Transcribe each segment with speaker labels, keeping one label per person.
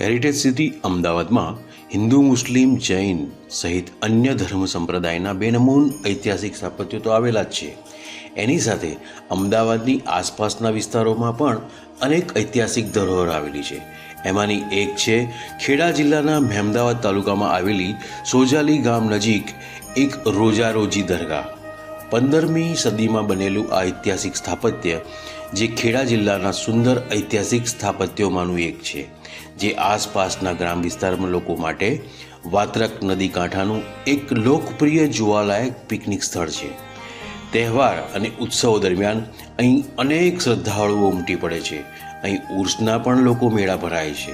Speaker 1: Heritage city અમદાવાદમાં હિન્દુ મુસ્લિમ જૈન સહિત અન્ય ધર્મ સંપ્રદાયના બેનમૂન ઐતિહાસિક સ્થાપત્યો તો આવેલા જ છે. એની સાથે અમદાવાદની આસપાસના વિસ્તારોમાં પણ અનેક ઐતિહાસિક ધરોહર આવેલી છે. એમાંની એક છે, ખેડા જિલ્લાના મહેમદાવાદ તાલુકામાં આવેલી સોજાલી ગામ નજીક એક રોજારોજી દરગાહ. પંદરમી સદીમાં બનેલું આ ઐતિહાસિક સ્થાપત્ય જે ખેડા જિલ્લાના સુંદર ઐતિહાસિક સ્થાપત્યોમાંનું એક છે, જે આસપાસના ગ્રામ વિસ્તારમાં લોકો માટે વાત્રક નદી કાંઠાનું એક લોકપ્રિય જોવાલાયક પિકનિક સ્થળ છે. તહેવાર અને ઉત્સવો દરમિયાન અહીં અનેક શ્રદ્ધાળુઓ ઉમટી પડે છે. અહીં ઉર્સના પણ લોકો મેળા ભરાય છે.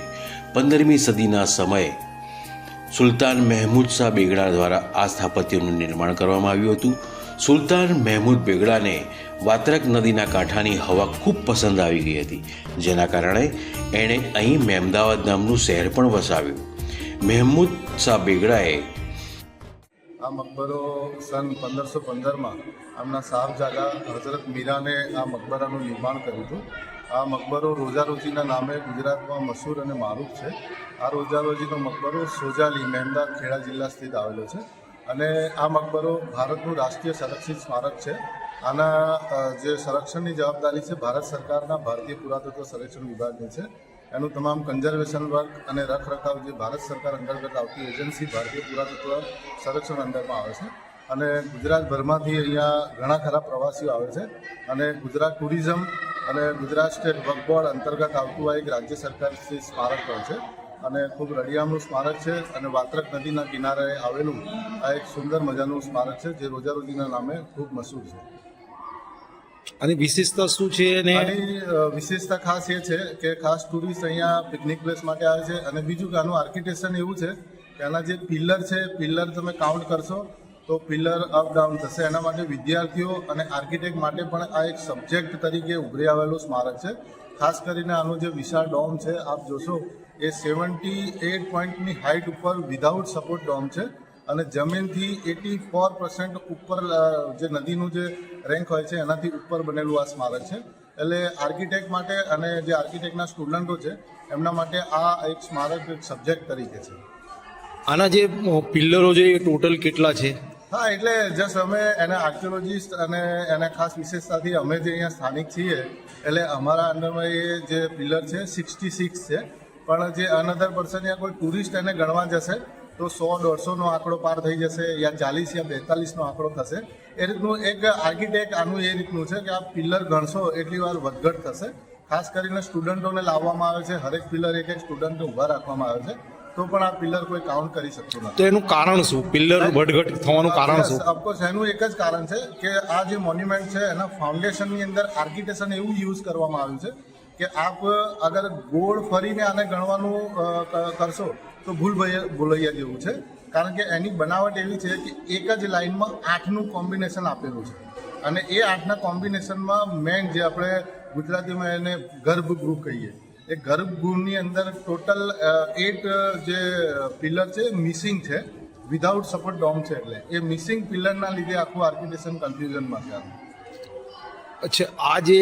Speaker 1: પંદરમી સદીના સમયે સુલતાન મહેમૂદ શાહ બેગડા દ્વારા આ સ્થાપત્યનું નિર્માણ કરવામાં આવ્યું હતું. સુલતાન મહેમૂદ બેગડાને વાત્રક નદીના કાંઠાની હવા ખૂબ પસંદ આવી ગઈ હતી, જેના કારણે એણે અહીં મહેમદાવાદ નામનું શહેર પણ વસાવ્યું. મહેમૂદ શાહ બેગડાએ
Speaker 2: આ મકબરો સન પંદરસો પંદરમાં આમના સાહબજાદા હઝરત મીરાને આ મકબરાનું નિર્માણ કર્યું હતું. આ મકબરો રોજારોજીના નામે ગુજરાતમાં મશહૂર અને મારૂફ છે. આ રોજારોજીનો મકબરો સોજાલી મહેમદાદ ખેડા જિલ્લા સ્થિત આવેલો છે. અને આ મકબરો ભારતનું રાષ્ટ્રીય સંરક્ષિત સ્મારક છે. આના જે સંરક્ષણની જવાબદારી છે, ભારત સરકારના ભારતીય પુરાતત્વ સંરક્ષણ વિભાગની છે. એનું તમામ કન્ઝર્વેશન વર્ક અને રખરખાવ જે ભારત સરકાર અંતર્ગત આવતી એજન્સી ભારતીય પુરાતત્વ સંરક્ષણ અંદરમાં આવે છે. અને ગુજરાતભરમાંથી અહીંયા ઘણા ખરા પ્રવાસીઓ આવે છે. અને ગુજરાત ટુરિઝમ અને ગુજરાત સ્ટેટ વર્ક બોર્ડ અંતર્ગત આવતું આ એક રાજ્ય સરકાર સ્મારક પણ છે. અને ખૂબ રળિયામણું સ્મારક છે અને વાત્રક નદીના કિનારે આવેલું આ એક સુંદર મજાનું સ્મારક છે જે રોજારોજીના નામે ખૂબ મશહૂર છે.
Speaker 3: આની વિશેષતા શું છે અને
Speaker 2: આની વિશેષતા ખાસ એ છે કે ખાસ ટુરિસ્ટ અહીંયા પિકનિક પ્લેસ માટે આવે છે અને બીજું કે આનું આર્કિટેક્ચર એવું છે કે આના જે પિલ્લર છે પિલ્લર તમે કાઉન્ટ કરશો તો પિલ્લર અપ ડાઉન થશે. એના માટે વિદ્યાર્થીઓ અને આર્કિટેક્ટ માટે પણ આ એક સબ્જેક્ટ તરીકે ઉભરી આવેલું સ્મારક છે. ખાસ કરીને આનું જે વિશાળ ડોમ છે, આપ જોશો, એ સેવન્ટી એટ પોઈન્ટની હાઇટ ઉપર વિધાઉટ સપોર્ટ ડોમ છે અને જમીનથી એટી ફોર પર્સન્ટ ઉપર જે નદીનું જે રેન્ક હોય છે, એનાથી ઉપર બનેલું આ સ્મારક છે. એટલે આર્કિટેક્ટ માટે અને જે આર્કિટેક્ટના સ્ટુડન્ટો છે, એમના માટે આ એક સ્મારક સબ્જેક્ટ તરીકે છે.
Speaker 3: આના જે પિલ્લરો છે, એ ટોટલ કેટલા છે?
Speaker 2: હા, એટલે જસ્ટ અમે એના આર્કિયોલોજીસ્ટ અને એના ખાસ વિશેષતાથી અમે જે અહીંયા સ્થાનિક છીએ, એટલે અમારા અંડરમાં એ જે પિલર છે સિક્સટી સિક્સ છે. પણ જે અનધર પર્સન યા કોઈ ટુરિસ્ટ એને ગણવા જશે, તો સો દોઢસોનો આંકડો પાર થઈ જશે યા ચાલીસ યા બેતાલીસનો આંકડો થશે. એ રીતનું એક આર્કિટેક્ટ આનું એ રીતનું છે કે આ પિલર ગણશો એટલી વાર વધઘટ થશે. ખાસ કરીને સ્ટુડન્ટોને લાવવામાં આવે છે, હરેક પિલર એક એક સ્ટુડન્ટને ઊભા રાખવામાં આવે છે. તો પણ આ પિલર કોઈ કાઉન્ટ કરી શકતું નથી.
Speaker 3: તો એનું કારણ શું? પિલ્લર વધઘટ થવાનું કારણ શું?
Speaker 2: ઓફકોર્સ એનું એક જ કારણ છે કે આ જે મોન્યુમેન્ટ છે એના ફાઉન્ડેશનની અંદર આર્કિટેક્ચર એવું યુઝ કરવામાં આવ્યું છે કે આપ અગર ગોળ ફરીને આને ગણવાનું કરશો તો ભૂલ ભૂલૈયા જેવું છે. કારણ કે એની બનાવટ એવી છે કે એક જ લાઇનમાં આઠનું કોમ્બિનેશન આપેલું છે. અને એ આઠના કોમ્બિનેશનમાં મેન જે આપણે ગુજરાતીમાં એને ગર્ભગૃહ કહીએ એ ગર્ભગૃહની અંદર ટોટલ એટ જે પિલર છે મિસિંગ છે. વિધાઉટ સપોર્ટ ડોમ છે એટલે. એ મિસિંગ પિલરના લીધે આખું આર્કિટેક્ચર કન્ફ્યુઝનમાં છે.
Speaker 3: અચ્છા આ જે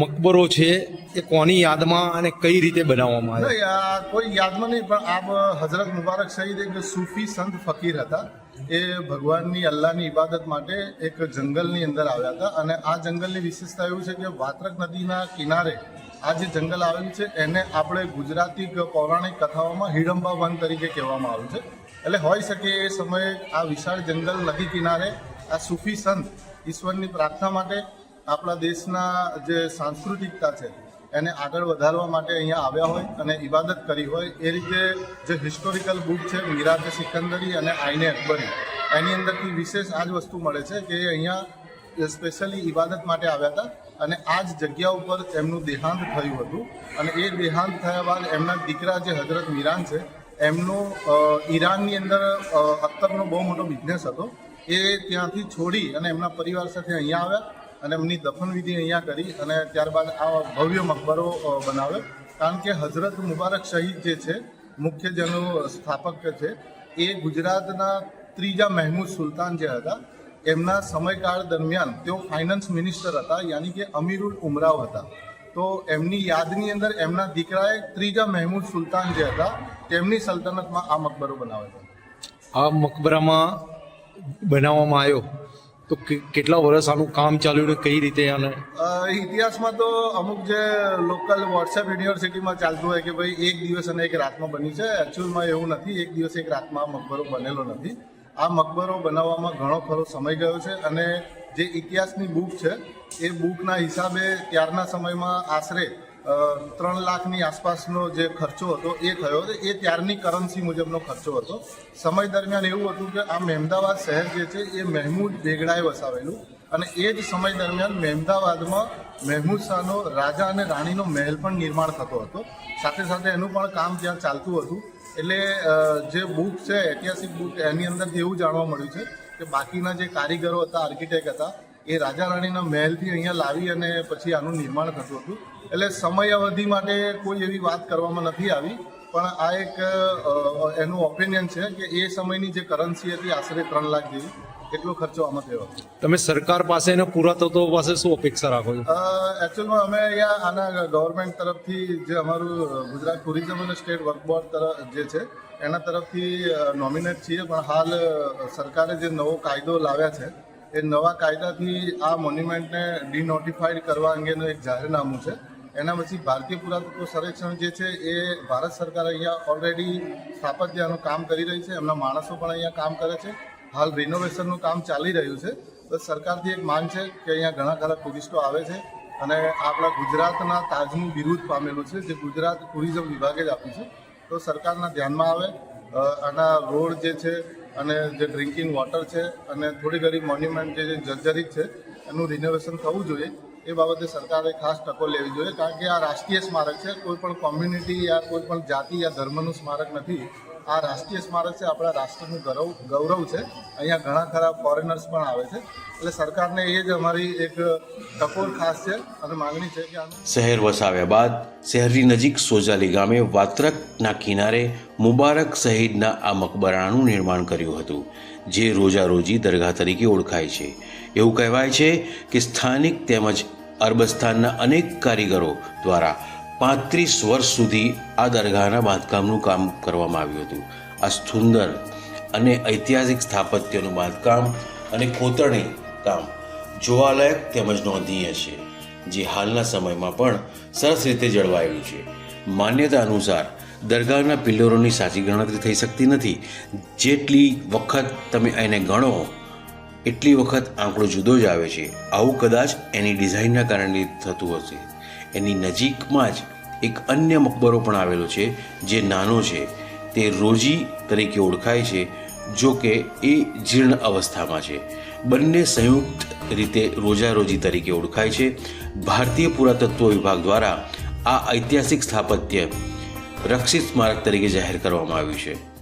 Speaker 3: મકબરો છે એ કોની યાદમાં અને કઈ રીતે બનાવવામાં આવે
Speaker 2: આ કોઈ યાદમાં નહીં પણ આપ હઝરત મુબારક શહીદ એક સૂફી સંત ફકીર હતા. એ ભગવાનની અલ્લાહની ઇબાદત માટે એક જંગલની અંદર આવ્યા હતા. અને આ જંગલની વિશેષતા એવું છે કે વાત્રક નદીના કિનારે આ જે જંગલ આવેલું છે, એને આપણે ગુજરાતી પૌરાણિક કથાઓમાં હિડંબા વન તરીકે કહેવામાં આવ્યું છે. એટલે હોઈ શકે એ સમયે આ વિશાળ જંગલ નદી કિનારે આ સૂફી સંત ઈશ્વરની પ્રાર્થના માટે આપણા દેશના જે સાંસ્કૃતિકતા છે, એને આગળ વધારવા માટે અહીંયા આવ્યા હોય અને ઇબાદત કરી હોય, એ રીતે જે હિસ્ટોરિકલ બુક છે મીરાત સિકંદરી અને આઈને અકબરી, એની અંદરથી વિશેષ આ જ વસ્તુ મળે છે કે અહીંયા સ્પેશિયલી ઇબાદત માટે આવ્યા હતા. અને આ જ જગ્યા ઉપર એમનું દેહાંત થયું હતું. અને એ દેહાંત થયા બાદ એમના દીકરા જે હજરત મીરાન છે, એમનો ઈરાનની અંદર અત્તરનો બહુ મોટો બિઝનેસ હતો. એ ત્યાંથી છોડી અને એમના પરિવાર સાથે અહીંયા આવ્યા અને એમની દફનવિધિ અહીંયા કરી અને ત્યારબાદ આ ભવ્ય મકબરો બનાવ્યો. કારણ કે હઝરત મુબારક શહીદ જે છે, મુખ્ય જેનો સ્થાપક છે, એ ગુજરાતના ત્રીજા મહેમૂદ સુલતાન જે હતા એમના સમયકાળ દરમિયાન તેઓ ફાઇનાન્સ મિનિસ્ટર હતા યાની કે અમીરુલ ઉમરાવ હતા. તો એમની યાદની અંદર એમના દીકરાએ ત્રીજા મહેમૂદ સુલતાન જે હતા તેમની સલ્તનતમાં આ મકબરો બનાવ્યો હતો.
Speaker 3: આ મકબરામાં બનાવવામાં આવ્યો. તો કેટલા વર્ષ આનું કામ ચાલ્યું ને કઈ રીતે આને?
Speaker 2: ઇતિહાસમાં તો અમુક જે લોકલ વોટ્સએપ યુનિવર્સિટીમાં ચાલતું હોય કે ભાઈ એક દિવસ અને એક રાતમાં બની છે. એકચ્યુઅલમાં એવું નથી એક દિવસ એક રાતમાં મકબરો બનેલો નથી. આ મકબરો બનાવવામાં ઘણો ખરો સમય ગયો છે અને જે ઇતિહાસની બુક છે, એ બુકના હિસાબે ત્યારના સમયમાં આશરે ત્રણ લાખની આસપાસનો જે ખર્ચો હતો એ થયો હતો. એ ત્યારની કરન્સી મુજબનો ખર્ચો હતો. સમય દરમિયાન એવું હતું કે આ મહેમદાવાદ શહેર જે છે, એ મહેમૂદ બેગડાએ વસાવેલું અને એ જ સમય દરમિયાન મહેમદાવાદમાં મહેમૂદ શાહનો રાજા અને રાણીનો મહેલ પણ નિર્માણ થતો હતો. સાથે સાથે એનું પણ કામ ત્યાં ચાલતું હતું. એટલે જે બુક છે, ઐતિહાસિક બુક, એની અંદરથી એવું જાણવા મળ્યું છે કે બાકીના જે કારીગરો હતા, આર્કિટેક્ટ હતા, એ રાજા રાણીના મહેલથી અહીંયા લાવી અને પછી આનું નિર્માણ થતું હતું. એટલે સમય અવધિ માટે કોઈ એવી વાત કરવામાં નથી આવી, પણ આ એક એનું ઓપિનિયન છે કે એ સમયની જે કરન્સી હતી, આશરે ત્રણ લાખ જેવી એટલો ખર્ચો આમાં થયો?
Speaker 3: તમે સરકાર પાસે અને પુરાતત્વ પાસે શું અપેક્ષા રાખો છો?
Speaker 2: એકચ્યુઅલમાં અમે અહીંયા આના ગવર્મેન્ટ તરફથી જે અમારું ગુજરાત ટુરિઝમ અને સ્ટેટ વર્ક બોર્ડ તરફ જે છે એના તરફથી નોમિનેટ છીએ. પણ હાલ સરકારે જે નવો કાયદો લાવ્યા છે એ નવા કાયદાથી આ મોન્યુમેન્ટને ડિનોટિફાઈડ કરવા અંગેનું એક જાહેરનામું છે. એના પછી ભારતીય પુરાતત્વ સંરક્ષણ જે છે એ ભારત સરકાર અહીંયા ઓલરેડી સ્થાપત્યનું કામ કરી રહી છે. એમના માણસો પણ અહીંયા કામ કરે છે. હાલ રિનોવેશનનું કામ ચાલી રહ્યું છે. તો સરકારથી એક માન છે કે અહીંયા ઘણા ખરા ટુરિસ્ટો આવે છે અને આપણા ગુજરાતના તાજનું બિરુદ પામેલું છે, જે ગુજરાત ટુરિઝમ વિભાગે જ આપ્યું છે. તો સરકારના ધ્યાનમાં આવે આના રોડ જે છે અને જે ડ્રિંકિંગ વોટર છે અને થોડી ઘણી મોન્યુમેન્ટ જે જર્જરિત છે, એનું રિનોવેશન થવું જોઈએ. એ બાબતે સરકારે ખાસ ટકો લેવી જોઈએ, કારણ કે આ રાષ્ટ્રીય સ્મારક છે, કોઈ પણ કોમ્યુનિટી યા કોઈ પણ જાતિ યા ધર્મનું સ્મારક નથી. આ રાષ્ટ્રીય સ્મારક છે, આપણા રાષ્ટ્રનું ગૌરવ ગૌરવ છે. અહીંયા ઘણા ખરા ફોરેનર્સ પણ આવે છે. એટલે સરકારને એ જ અમારી એક ટકોર ખાસ છે અને માંગણી છે કે
Speaker 1: શહેર વસાવ્યા બાદ શહેરની નજીક સોજાલી ગામે વાત્રકના કિનારે મુબારક શહીદના આ મકબરાનું નિર્માણ કર્યું હતું, જે રોજારોજી દરગાહ તરીકે ઓળખાય છે. એવું કહેવાય છે કે સ્થાનિક તેમજ અરબસ્તાનના અનેક કારીગરો દ્વારા પાંત્રીસ વર્ષ સુધી આ દરગાહના બાંધકામનું કામ કરવામાં આવ્યું હતું. આ સુંદર અને ઐતિહાસિક સ્થાપત્યનું બાંધકામ અને કોતરણી કામ જોવાલાયક તેમજ નોંધનીય છે, જે હાલના સમયમાં પણ સરસ રીતે જળવાયેલું છે. માન્યતા અનુસાર દરગાહના પિલ્લરોની સાચી ગણતરી થઈ શકતી નથી. જેટલી વખત તમે એને ગણો, એટલી વખત આંકડો જુદો જ આવે છે. આવું કદાચ એની ડિઝાઇનના કારણે થતું હશે. એની નજીકમાં જ એક અન્ય મકબરો પણ આવેલો છે, જે નાનો છે. તે રોજી તરીકે ઓળખાય છે, જો કે એ જીર્ણ અવસ્થામાં છે. બંને સંયુક્ત રીતે રોજારોજી તરીકે ઓળખાય છે. ભારતીય પુરાતત્વ વિભાગ દ્વારા આ ઐતિહાસિક સ્થાપત્ય રક્ષિત સ્મારક તરીકે જાહેર કરવામાં આવ્યું છે.